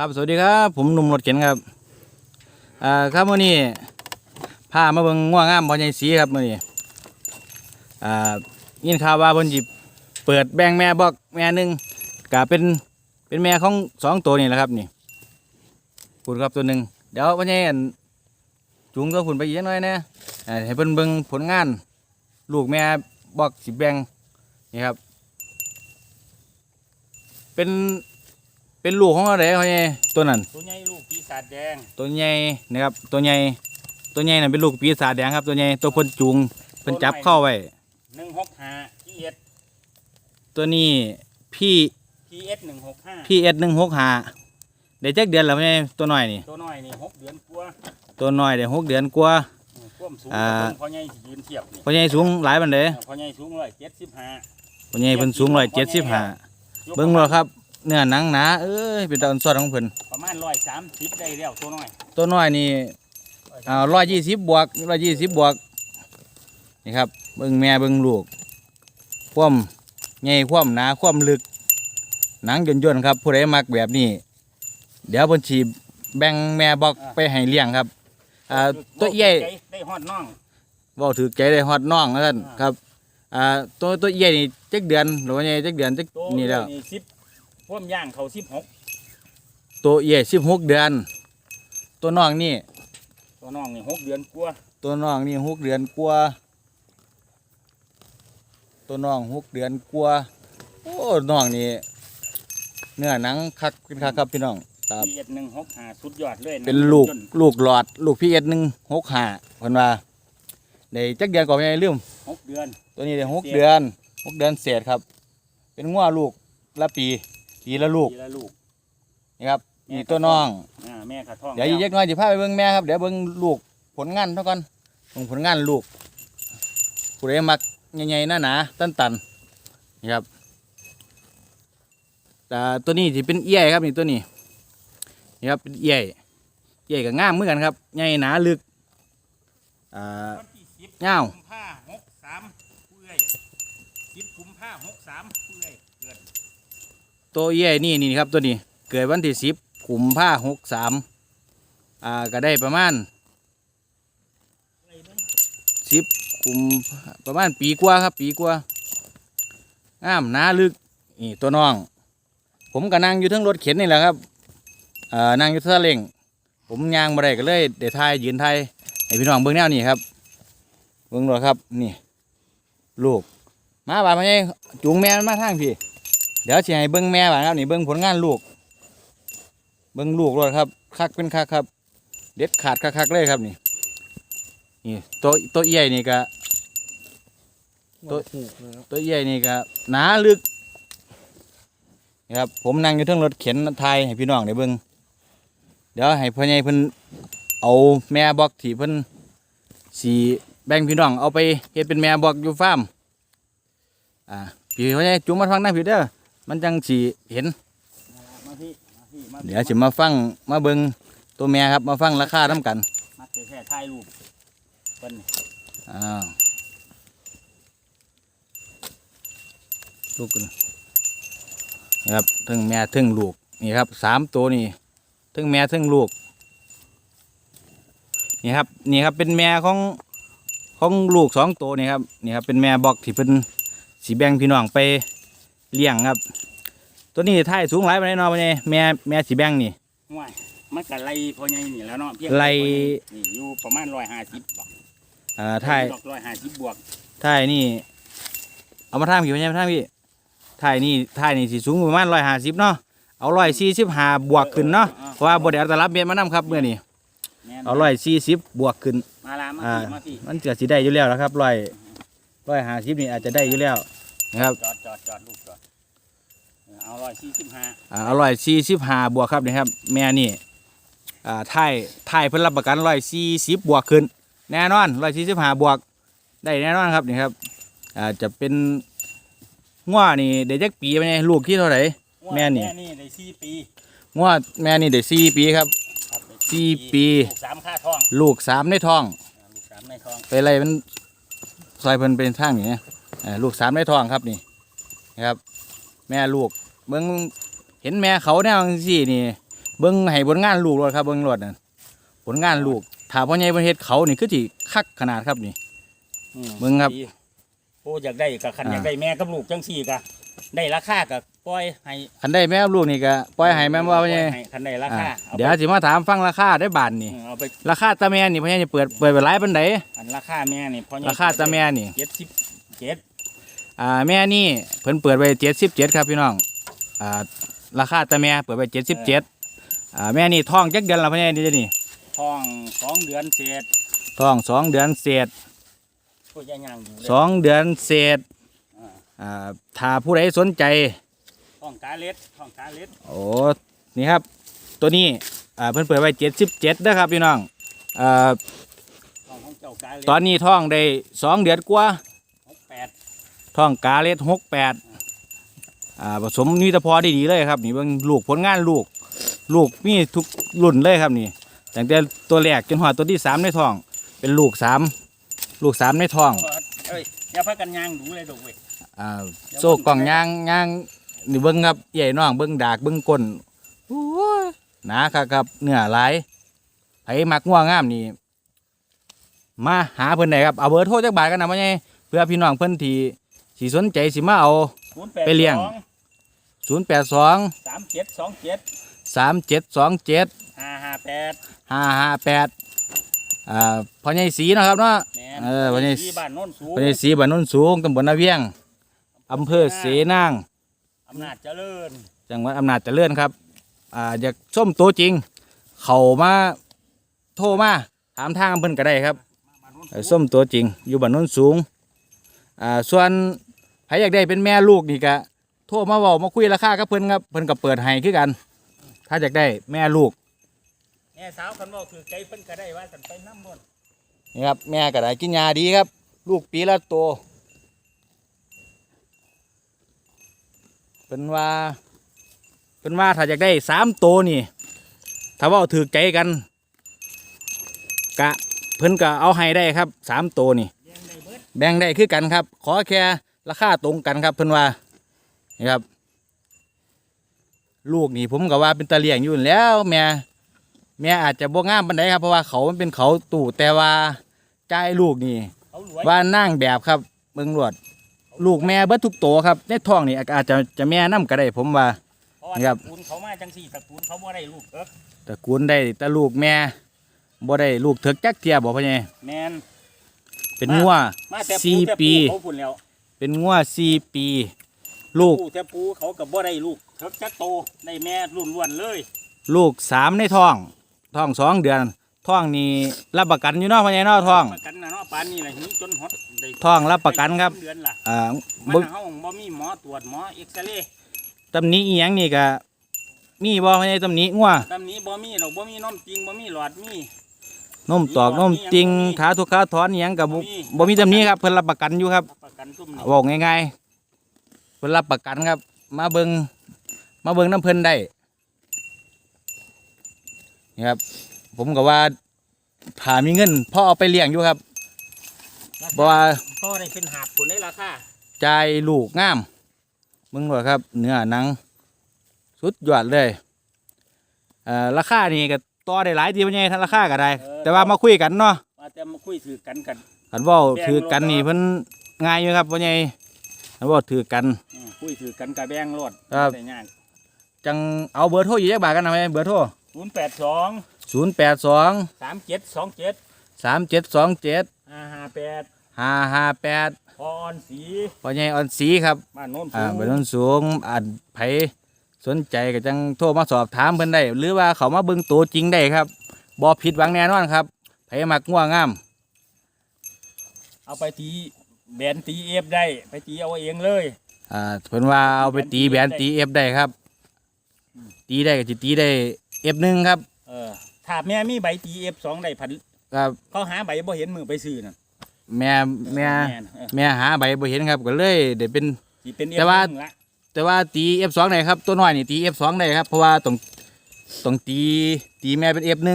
ครับสวัสดีครับผมหนุ่มรถเข็นครับอ่าครับมื่อนี้พามาเบิ่งง่วงงามพอใหญ่สีครับมื่อนี้อ่ายินข่าวว่าเพิ่นสิเปิดแบ่งแม่บอกแม่หนึ่งก็เป็นเป็นแม่ของสองตัวนี่แหละครับนี่คุณครับตัวหนึ่งเดี๋ยวพ่อใหญ่อั่นจูงตัวคุณไปอีกหน่อยนะอ่าให้เพิ่นเบิ่งผลงาน ลูกแม่บอกสิแบ่งนี่ครับ เป็น เป็นลูกของอะไรเขาไงตัวนั้น ตัวใหญ่ลูกปีศาจแดงตัวใหญ่นะครับ ตัวใหญ่ตัวใหญ่นั่นเป็นลูกปีศาจแดงครับ ตัวใหญ่ตัวเพิ่นจูงเพิ่นจับเข้าไว้หนึ่งหกห้าพีเอสตัวนี้พี่พีเอสหนึ่งหกห้าพี่เอ็ดหนึ่งหกห้าได้จักเดือนแล้วไงตัวน้อยนี่ ตัวน้อยนี่หกเดือนกว่าตัวน้อยได้หกเดือนกว่าอืมความสูงอ่าพอใหญ่สิยืนเทียบนี่พ่อใหญ่สูงหลายปันเด้พอใหญ่สูงร้อยเจ็ดสิบห้าพ่อใหญ่เพิ่นสูงร้อยเจ็ดสิบห้าเบิ่งบ่ครับ เนื้อหนังหนาเอ้ยเป็นตาอันซอดของเพิ่นประมาณร้อยสามสิบได้แล้วตัวน้อยตัวน้อยนี่อ่าร้อยยี่สิบบวกร้อยยี่สิบบวกนี่ครับเบิ่งแม่เบิ่งลูกความใหญ่ความหนาความลึก หนังย่นๆครับ ผู้ใดมักแบบนี้ เดี๋ยวเพิ่นสิแบ่งแม่บอกไปให้เลี้ยงครับอ่าตัวใหญ่ได้ฮอดน้องเว้าถือใจได้ฮอดน้องแล้วท่านอ่าครับอ่าตัวตัวใหญ่นี่จักเดือนหรือว่าใหญ่จักเดือนจักตัวนี่แล้วนี่สิบ พ่วมย่างเขาสิบหกตัวใหญ่สิบหกเดือน ตัวน้องนี่ ตัวน้องนี่หกเดือนกว่าตัวน้องนี่หกเดือนกว่า ตัวน้องหกเดือนกว่า โอ้น้องนี่เนื้อหนังคักขึ้นคักครับพี่น้อง ครับพีเอสหนึ่งหกห้าสุดยอดเลยะเป็นลูกจนลูกหลอด ลูกพี่เอ็ดหนึ่งหกห้าเพิ่นว่าได้จักเดือนก่อนไม่ได้ลืม หกเดือน ตัวนี้ได้หกเดือนหกเดือนเศษครับ เป็นงัวลูกละปี ปีละลูกทีละลูก นี่ครับนี่ตัวน้องอ่าแม่ขาท้องเดี๋ยวอีกแล้เล็กน้อยจะพาไปเบิ่งแม่ครับเดี๋ยวเบิ่งลูกผลงานเท่ากันเบิ่งผลงานลูกผู้ใดมักใหญ่ๆหน้าหนาตันตันๆนี่ครับแต่ตัวนี้ที่เป็นเอี้ยครับนี่ตัวนี้นี่ครับเป็นเอี้ยเอี้ยกับง่ามเหมือนกันครับใหญ่หนาลึกอ่าวันที่สิบเงาวกุมภาหกสามเปื่อยสิบกุมภาหกสามเปื่อยเกิด ตัวเอี้ยนี่นี่ครับตัวนี้เกิดวันที่สิบกุมภาหกสามอ่าก็ได้ประมาณสิบกุมประมาณปีกว่าครับ ปีกว่างามหนาลึกนี่ตัวน้อง ผมก็นั่งอยู่ทั้งรถเข็นนี่แหละครับอ่อนั่งอยู่ท่าเร่งผมยางมาได้ก็เลยเดี๋ยวทายยืนไทยให้พี่น้องเบิ้องแนวนี่ครับเบิ้องรถครับนี่ ลูกมาบาดมาไงจูงแม่มาทางพี่ ดี๋ยวสิให้เบิ้งแม่บาดครับนี่เบิ้งผลงานลูก เบิ้งลูกรถครับคักเป็นคักครับ เด็ดขาดคักๆเลยครับนี่นี่ตัวตัวใหญ่นี่ก็ตัวตัวใหญ่นี่ก็หนาลึกนี่ครับผมนั่งอยู่เทั้งรถเข็นไทยให้พี่น้องได้เบิ่งเดี๋ยวให้พ่อใหญ่เพิ่นเอาแม่บอกที่เพิ่นสีแบ่งพี่น้องเอาไปเฮ็ดเป็นแม่บอกอยู่ฟาร์มอ่าพี่พ่อใหญ่จุงมาฟังนะพี่เด้อ มันจังสีเห็น มาพี่มาพี่มาพี่เดี๋ยวสิมาฟังมาเบิ่งตัวแม่ครับมาฟังราคาน้กันมาเจอแค่ถ่ายรูปเพิ่นอ้าวลูกกันนี่ครับทั้งแม่ทั้งลูกนี่ครับสามตัวนี่ทั้งแม่ทั้งลูกนี่ครับนี่ครับเป็นแม่ของของลูกสองตัวนี่ครับนี่ครับเป็นแม่บอกที่เป็นสีแบ่งพี่น้องไป เลี้ยงครับ ตัวนี้ท่ายสูงหลายไปไหนใดเนาะไปเนี่ยแม่แม่สีแบ่งนี่ห่วยมันก็ไล่พอใหญ่นี่แหล้วเนาะเพียงไล่นี่อยู่ประมาณร้อยห้าสิบอ่าท่ายร้อยห้าสิบบวกท่ายนี่ เอามาทางพี่ไม่ใช่มาทางพี่ท่ายนี่ท่ายนี่สิสูงประมาณร้อยห้าสิบเนาะเอาร้อยสี่สิบห้าบวกขึ้นเนาะเพราะว่าบไดเอาแตลับเบียดมานำครับเมื่อนี้แม่นเอาร้อยสี่สิบบวกขึ้นมาลามาอ่าพี่มาพี่มันจะสิได้อยู่แล้วนะครับร้อยร้อยห้าสิบนี่อาจจะได้อยู่แล้ว นะครับจอดจอดจอดลูกจอดเอาร้อยสี่สิบห้าอ่าเอาร้อยสี่สิบห้าบวกครับนี่ครับ แม่นี่อ่าท่ายท่ายเพิ่นรับประกันร้อยสี่สิบบวกขึ้น แน่นอนร้อยสี่สิบห้าบวกได้แน่นอนครับนี่ครับอ่าจะเป็นง้อนี่เด็กจักปีไปเนี่ยลูกที่เท่าไหร่ แม่นี่ แม่นี่ได้สี่ปีง้อแม่นี่ได้สี่ปีครับ ครับได้สี่ปี ลูกสามค่าท้องลูกสามในท้องอ่าลูกสามในท้องไปอะไรมันซอยเพิ่นเป็นทางอย่างเงี้ยอ่า ลูกสามในท้องครับนี่นะครับ แม่ลูกเบิ่งเห็นแม่เขาแนวจังซี่นี่ เบิ่งให้ผลงานลูกรถครับเบิ่งรถนั่นผลงานลูกถ้าพ่อใหญ่เพิ่นเฮ็ดเขานี่คือสิคักขนาดครับนี่อืมเบิ่งครับดีโอ้อยากได้กับคันอ่าอยากได้แม่กับลูกจังสี่กะได้ราคากับปล่อยให้คันได้แม่กับลูกนี่ก็ปล่อยให้แม่นบ่พ่อใหญ่ปล่อยคันได้ราอ่าคาอาไปเดี๋ยวสิมาถามฟังราคาได้บาทนี่อืมเอาไปราคาตาแม่นี่พ่อใหญ่จะเปิดเปิดไปหลายปานใดอันราคาแม่นี่พอราคาตาแม่นี่เจ็ดสิบเจ็ด อ่าแม่นี่เพิ่นเปิดไว้77ครับพี่น้องอ่าราคาตาแม่เปิดไว้77อ่าแม่นี่ท้องจักเดือนแล้วพ่อใหญ่นี่เดี๋ยวนี่ทองสองเดือนเศษท้องสองเดือนเศษก็ยังย่างอยู่เลยสองเดือนเศษอ่าอ่าถ้าผู้ใดสนใจทองกาเล็ดทองกาเล็ดโอ้นี่ครับ ตัวนี้อ่าเพิ่นเปิดไว้เจ็ดสิบเจ็ดนะครับพี่น้องอ่าทองของเจ้ากาเล็ดตอนนี้ท้องได้สองเดือนกว่าหกแปด ท้องกาเลสหกแปดอ่าผสมนิตพอดีๆเลยครับ นี่เบิ่งลูกผลงานลูก ลูกมีทุกรุ่นเลยครับนี่ตั้งแต่ตัวแรกจนหอดตัวที่สามในท้อง เป็นลูกสามลูกสามในท้องเอ้ยอย่าพักกันย่างดูเลยดอกเว้ยอ่าโซ่กล่องยางยางนี่เบิ้งครับใหญ่น้องเบิ้งดากเบิ้งก้นโอ้ยหนาครับครับเนื้อหลายไผมักง่วงงามนี่มาหาเพิ่นได้ครับเอาเบอร์โทรจักบาทกันนะพ่อใหญ่เพื่อพี่น้องเพิ่นที่ สิสนใจสิมาเอาศูนย์แปดไปเลี้ยงสอง0 8 2 สามเจ็ดสองเจ็ด3 7 2 7 ห้าห้าแปด5 5 8อ่าพ่อใหญ่สีเนาะครับเนาะ แม่นเออวันนี้ ที่บ้านโน้นสูงพ่อใหญ่สีบ้านโนนสูงตำบลนาเวียงอำเภอเสนาง อำนาจเจริญจังหวัดอำนาจเจริญครับ อ่าอยากส้มตัวจริง เขามาโทรมาถามทางเพิ่นก็ได้ครับบ้านโน้นเอ่อสูส้งมตัวจริงอยู่บ้านโน้นสูง อ่าส่วน ใครอยากได้เป็นแม่ลูกนี่ก็โทรมาเว้ามาคุยราคากับเพิ่นครับเพิ่นก็เปิดให้คือกัน ถ้าอยากได้แม่ลูกแม่สาวคันบอกคือไก่เพิ่นก็ได้ว่าสันไปน้ำบนนี่ครับแม่ก็ได้กินยาดีครับ ลูกปีละตัวเป็นว่าเป็นว่าถ้าอยากได้สามตัวนี่ ถ้าเว่าถือใจกัน กะเพิ่นก็เอาให้ได้ครับสามตัวนี่เลี้ยงได้เบิดแบ่งได้คือกันครับ ขอแค่ ราคาตรงกันครับเพิ่นว่านี่ครับ ลูกนี่ผมก็ว่าเป็นตะเลียงอยู่นั่นแหล้วแม่แม่อาจจะบ่งามปานใดครับเพราะว่าเขามันเป็นเขาตู่แต่ว่าจ่ายลูกนี่เขารวยว่านั่งแบบครับเบิ่งรวดลูกแม่เบิดทุกตัวครับในท้องนี่อาจจะจะแม่นํก็ได้ผมว่าเพราะว่าครับตระกูลเขามาจังสี่ตระกูลเขาบ่ได้ลูกเอิกตระกูลได้แต่ลูกแม่บ่ได้ลูกเถิกจักเทียบ่พ่อใหญ่แมนเป็นงัวมาแต่ปูสี่แต่ปีเขาพุ่นแล้ว เป็นงัวสี่ปี ลูกปูแต่ปูเขากับบ่ได้ลูกเทิกจักโตได้แม่รุ่นล้วนๆเลยลูกสามในท้องท้องสองเดือนท้องนี่รับประกันอยู่เนาะพ่อใหญ่เนาะท้อง ประกันนะเนาะปานนี้แหละหิวจนฮอดได้ท้องรับประกันครับ เดือนละอ่ามันเบิ่งเฮาบ่มีหมอตรวจหมอเอ็กซเรย์ตำหนี้อีหยังนี่ก็มีบ่พ่อใหญ่ตำหนี้งัวตำนี้บ่มีดอกบ่มีนมจริงบ่มีหลอดมี นมตอกนมจริงขาทุกขาถอนอีหยังก็บ่บ่มีตำหนี้ครับเพิ่นรับประกันอยู่ครับรับประ กันซุ่มนี่บอกง่ายๆเพิ่นรับประกันครับ มาเบิงมาเบิงน้ำเพิ่นได้นี่ครับ ผมก็ว่าถ้ามีเงินพ่อเอาไปเลี้ยงอยู่ครับเพราะว่าก็ได้เป็นหาบผลได้ราคาจ่ายลูกงามเบิ่งว่าครับ เนื้อหนัง สุดยอดเลยเอ่อราคานี่ก็ต่อได้หลายทีว่าไงท่านราคาก็ได้ แต่ว่ามาคุยกันเนาะว่าแต่มาคุยถือกันกันคันเว้าถือกันนี่เพิ่น ง่ายอยู่ครับว่าไงคันเว้าถือกัน อืมคุยถือกันกับแบงรถครับ ได้ยากจังเอาเบอร์โทรอยู่จักบาทกันนะไหมเบอร์โทรศูนย์แปดสองศูนย์แปดสองสามเจ็ดสองเจ็ดสามเจ็ดสองเจ็ดห้าห้าแปดห้าห้าแปดพรสีพ่อใหญ่อ่อนสีครับ บ้านโน้นอ่าสูง เบอร์โนนสูงอ่านไผสนใจก็จังโทรมาสอบถามเพิ่นได้ หรือว่าเขามาเบิ่งตัวจริงได้ครับบ่ผิดหวังแน่นอนครับไผมักง่วงงาม เอาไปตี แบนตีเอฟได้ ไปตีเอาเองเลย อ่าเพิ่นว่าเอาไปตีแบนตีเอฟได้ครับ ตีได้ก็สิตีได้เอฟหนึ่งครับ เออถ้าแม่มีใบตีเอฟสองได้พันครับเขาหาใบบ่เห็นมือไปซื้อน่ะแม่แม่นเออแม่หาใบบ่เห็นครับก็เลยได้เป็น สิเป็นเอแต่ฟว่า ละแต่ว่าตี F2 ได้ครับ ตัวน้อยนี่ตี F2 ได้ครับ เพราะว่าต้องต้องตีตีแม่เป็น F1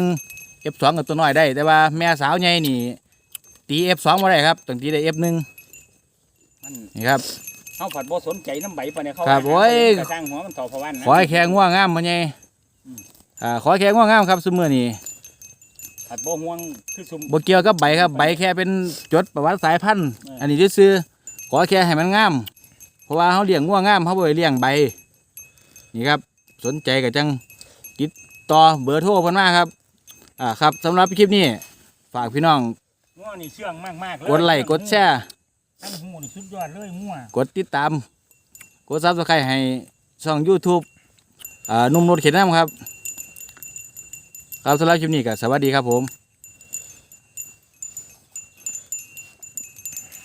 F2 กับตัวน้อยได้ แต่ว่าแม่สาวใหญ่นี่ตี F2 บ่ได้ครับต้องตีได้ F1 มันนี่ครับ เขาผัดบ่สนใจน้ำใบปะเนี่ยเขาครับหาโอ้ย กระสร้างหัวมันต่อพะวันนะ ขอให้แข็งง่วงงามมาใหญ่อืมคอ่าขอแค่ง่วงงามครับสมือนี้ขัดบ่ห่วงคือสมบ่เกี่ยวกับใบครับใบแค่เป็นจดประวัติสายพันธุ์ เอออั อันนี้ซื่อๆขอแค่ให้มันงาม เพราะว่าเขาเลี้ยงง่วงงามเขาบ่ได้เลี้ยงใบ นี่ครับ สนใจก็จังติดต่อเบอร์โทรเพิ่นมาครับ อ่าครับสำหรับคลิปนี้ ฝากพี่น้อง ง้อนี่เชื่องมากๆเลย กดไลค์กดแชร์ ทั้งหูนี่สุดยอดเลยมั่วกดติดตาม กดซับสไครต์ให้ช่อง YouTube อ่านุ่มรถเข็นน้ำครับ ครับสำหรับคลิปนี้ก็สวัสดีครับผม